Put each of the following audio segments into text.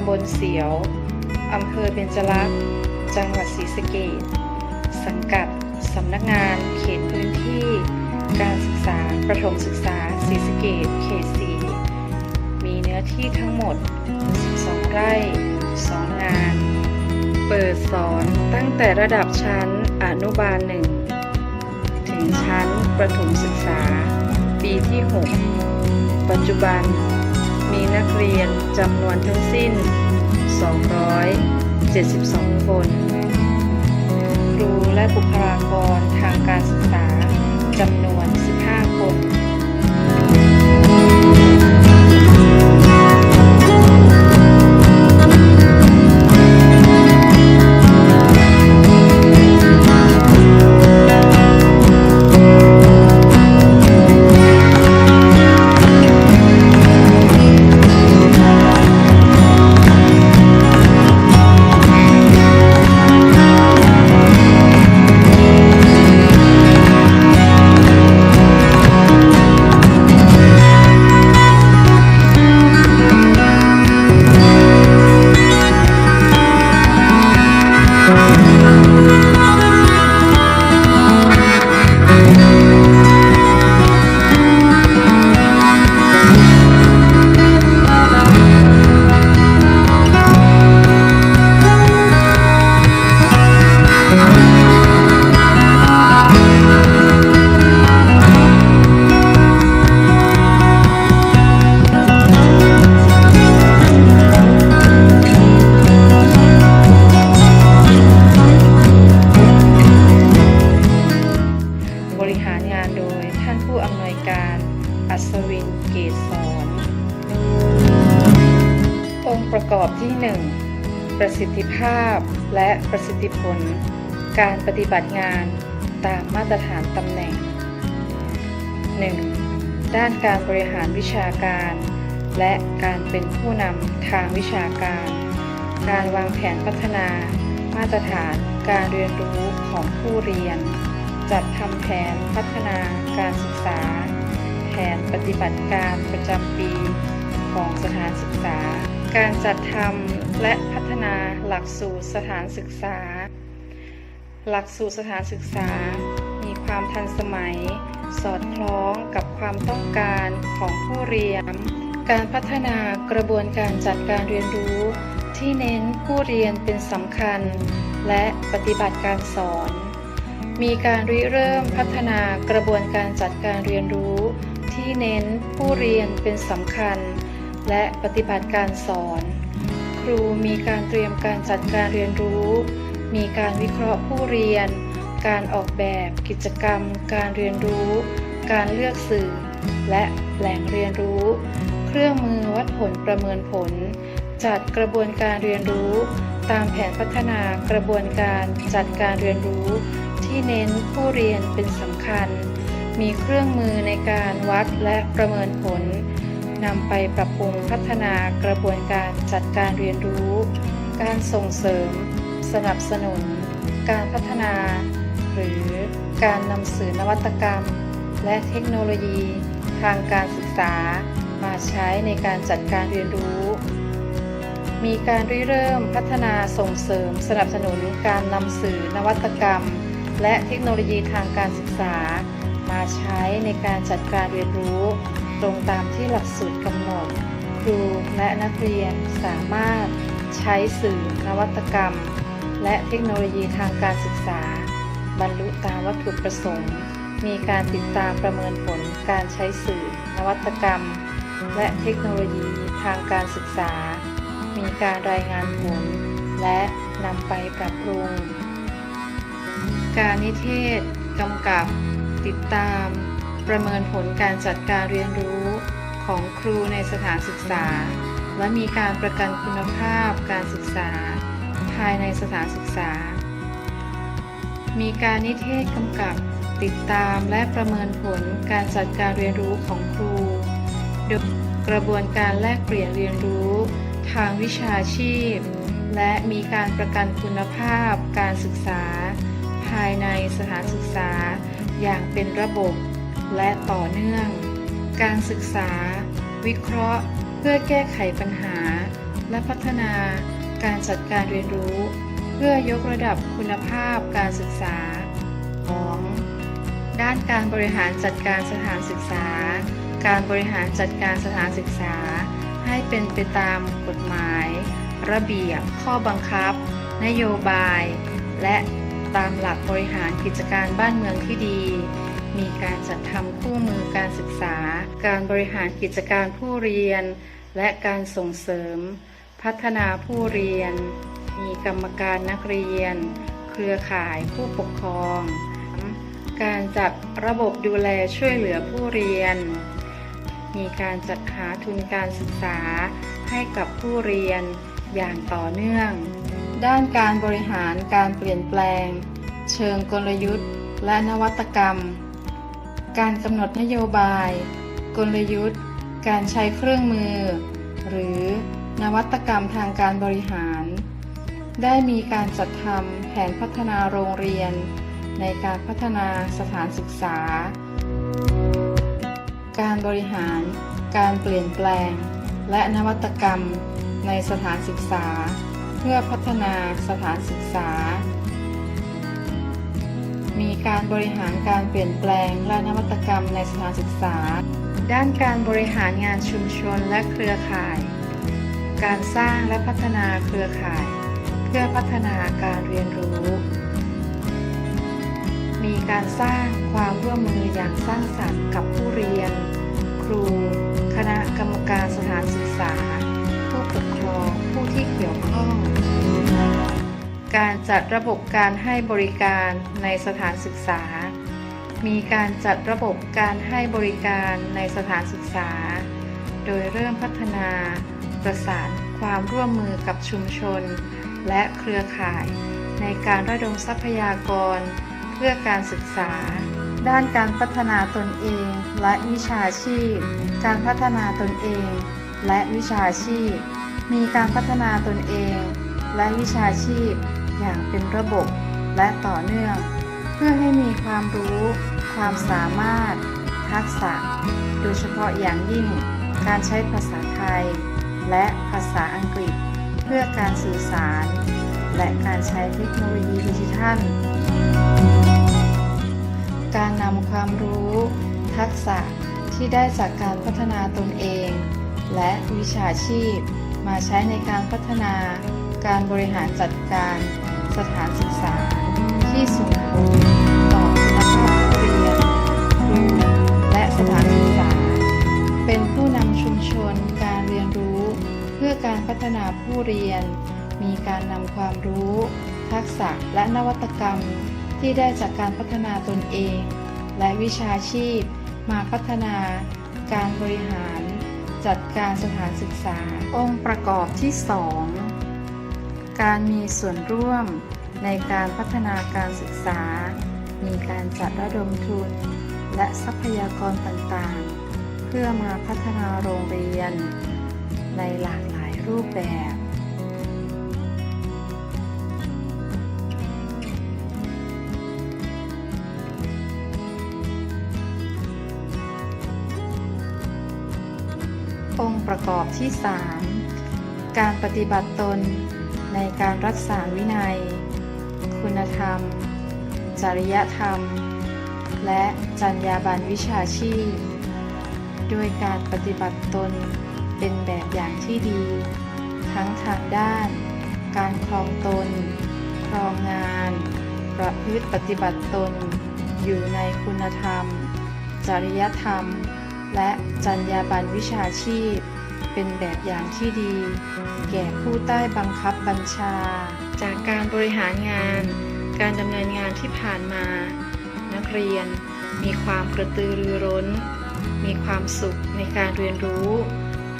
ำบลเสียว อำเภอเบญจลักษ์ จังหวัดศรีสะเกษสังกัด สำนักงาน เขตพื้นที่ การศึกษา ประถมศึกษาศรีสะเกษเขต4มีเนื้อที่ทั้งหมด 12 ไร่ 2 งาน เปิดสอนตั้งแต่ระดับชั้นอนุบาล1ถึงชั้นประถมศึกษา ปีที่ 6 ปัจจุบัน มีนักเรียนจำนวนทั้งสิ้น 272 คน ครูและบุคลากรทางการศึกษาจำนวน 15 อัศวินเกตสอนองค์ประกอบที่ 1 ประสิทธิภาพและประสิทธิผล การปฏิบัติงานตามมาตรฐานตำแหน่ง 1. ด้านการบริหารวิชาการ และการเป็นผู้นำทางวิชาการ การวางแผนพัฒนา มาตรฐานการเรียนรู้ของผู้เรียน จัดทำแผนพัฒนาการศึกษา แผนปฏิบัติการประจำปีของสถานศึกษา การจัดทำและพัฒนาหลักสูตรสถานศึกษา หลักสูตรสถานศึกษา มีความทันสมัย สอดคล้องกับความต้องการของผู้เรียน การพัฒนากระบวนการจัดการเรียนรู้ ที่เน้นผู้เรียนเป็นสำคัญ และปฏิบัติการสอนมีการริเริ่มพัฒนากระบวนการจัดการเรียนรู้ ที่เน้นผู้เรียนเป็นสำคัญ และปฏิบัติการสอน ครูมีการเตรียมการจัดการเรียนรู้ มีการวิเคราะห์ผู้เรียน การออกแบบกิจกรรม การเรียนรู้ การเลือกสื่อ และแหล่งเรียนรู้ เครื่องมือวัดผลประเมินผล จัดกระบวนการเรียนรู้ ตามแผนพัฒนากระบวนการจัดการเรียนรู้ ที่เน้นผู้เรียนเป็นสำคัญ มีเครื่องมือในการวัดและประเมินผลนำไปปรับปรุงพัฒนากระบวนการจัดการเรียนรู้ การส่งเสริม สนับสนุน การพัฒนา หรือการนำสื่อนวัตกรรม และเทคโนโลยี ทางการศึกษา มาใช้ในการจัดการเรียนรู้ มีการริเริ่มพัฒนาส่งเสริม สนับสนุนการนำสื่อนวัตกรรม และเทคโนโลยีทางการศึกษา มาใช้ในการจัดการเรียนรู้ ตรงตามที่หลักสูตรกำหนด ครูและนักเรียนสามารถใช้สื่อนวัตกรรม และเทคโนโลยีทางการศึกษา บรรลุตามวัตถุประสงค์ มีการติดตามประเมินผลการใช้สื่อนวัตกรรม และเทคโนโลยีทางการศึกษา มีการรายงานผล และนำไปปรับปรุง การนิเทศกำกับ ติดตาม ประเมินผลการจัดการเรียนรู้ของครูในสถานศึกษา และมีการประกันคุณภาพการศึกษา ภายในสถานศึกษา มีการนิเทศกำกับติดตามและประเมินผลการจัดการเรียนรู้ของครูโดยกระบวนการแลกเปลี่ยนเรียนรู้ทางวิชาชีพ และมีการประกันคุณภาพการศึกษา ภายในสถานศึกษา อย่างเป็นระบบและต่อเนื่อง การศึกษา วิเคราะห์ เพื่อแก้ไขปัญหา และพัฒนาการจัดการเรียนรู้ เพื่อยกระดับคุณภาพการศึกษา 2. ด้านการบริหารจัดการสถานศึกษา การบริหารจัดการสถานศึกษา ให้เป็นไปตามกฎหมาย ระเบียบ ข้อบังคับ นโยบาย และ ตามหลักบริหารกิจการบ้านเมืองที่ดี มีการจัดทำคู่มือการศึกษา การบริหารกิจการผู้เรียน และการส่งเสริม พัฒนาผู้เรียน มีกรรมการนักเรียน เครือข่ายผู้ปกครอง การจัดระบบดูแลช่วยเหลือผู้เรียน มีการจัดหาทุนการศึกษาให้กับผู้เรียนอย่างต่อเนื่อง ด้านการบริหารการเปลี่ยนแปลง เชิงกลยุทธ์ และนวัตกรรม การกำหนดนโยบาย กลยุทธ์ การใช้เครื่องมือ หรือนวัตกรรมทางการบริหาร ได้มีการจัดทำแผนพัฒนาโรงเรียน ในการพัฒนาสถานศึกษา การบริหาร การเปลี่ยนแปลง และนวัตกรรมในสถานศึกษา พื่อพัฒนาสถานศึกษา มีการบริหารการเปลี่ยนแปลงและนวัตกรรมในสถานศึกษา ด้านการบริหารงานชุมชนและเครือข่าย การสร้างและพัฒนาเครือข่าย เพื่อพัฒนาการเรียนรู้ มีการสร้างความร่วมมืออย่างสร้างสรรค์กับผู้เรียน การจัดระบบการให้บริการในสถานศึกษา มีการจัดระบบการให้บริการในสถานศึกษา โดยเริ่มพัฒนา ประสานความร่วมมือกับชุมชน และเครือข่าย ในการระดมทรัพยากร เพื่อการศึกษา ด้านการพัฒนาตนเองและวิชาชีพ การพัฒนาตนเอง และวิชาชีพ มีการพัฒนาตนเองและวิชาชีพ อย่างเป็นระบบและต่อเนื่อง เพื่อให้มีความรู้ ความสามารถ ทักษะ โดยเฉพาะอย่างยิ่ง การใช้ภาษาไทย และภาษาอังกฤษ เพื่อการสื่อสาร และการใช้เทคโนโลยีดิจิทัล การนำความรู้ ทักษะที่ได้จากการพัฒนาตนเอง และวิชาชีพ มาใช้ในการพัฒนาการบริหารจัดการ สถานศึกษาที่ส่งผลต่อคุณภาพผู้เรียนครูและสถานศึกษา เป็นผู้นำชุมชนการเรียนรู้ เพื่อการพัฒนาผู้เรียน มีการนำความรู้ ทักษะและนวัตกรรม ที่ได้จากการพัฒนาตนเอง และวิชาชีพ มาพัฒนา การบริหาร จัดการสถานศึกษา องค์ประกอบที่ 2 การมีส่วนร่วมในการพัฒนาการศึกษา มีการจัดระดมทุน และทรัพยากรต่างๆ เพื่อมาพัฒนาโรงเรียน ในหลากหลายรูปแบบ องค์ประกอบที่ 3 การปฏิบัติตน ในการรักษาวินัย คุณธรรม จริยธรรม และจรรยาบรรณวิชาชีพ ด้วยการปฏิบัติตนเป็นแบบอย่างที่ดี ทั้งทางด้าน การครองตน ครองงาน ประพฤติปฏิบัติตน อยู่ในคุณธรรม จริยธรรม และจรรยาบรรณวิชาชีพ เป็นแบบอย่างที่ดี แก่ผู้ใต้บังคับบัญชา จากการบริหารงาน การดำเนินงานที่ผ่านมา นักเรียนมีความกระตือรือร้น มีความสุขในการเรียนรู้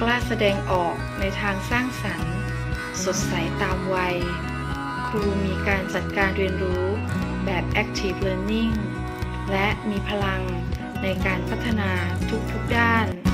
กล้าแสดงออกในทางสร้างสรรค์ สดใสตามวัย ครูมีการจัดการเรียนรู้แบบ active learning และมีพลังในการพัฒนาทุกๆด้าน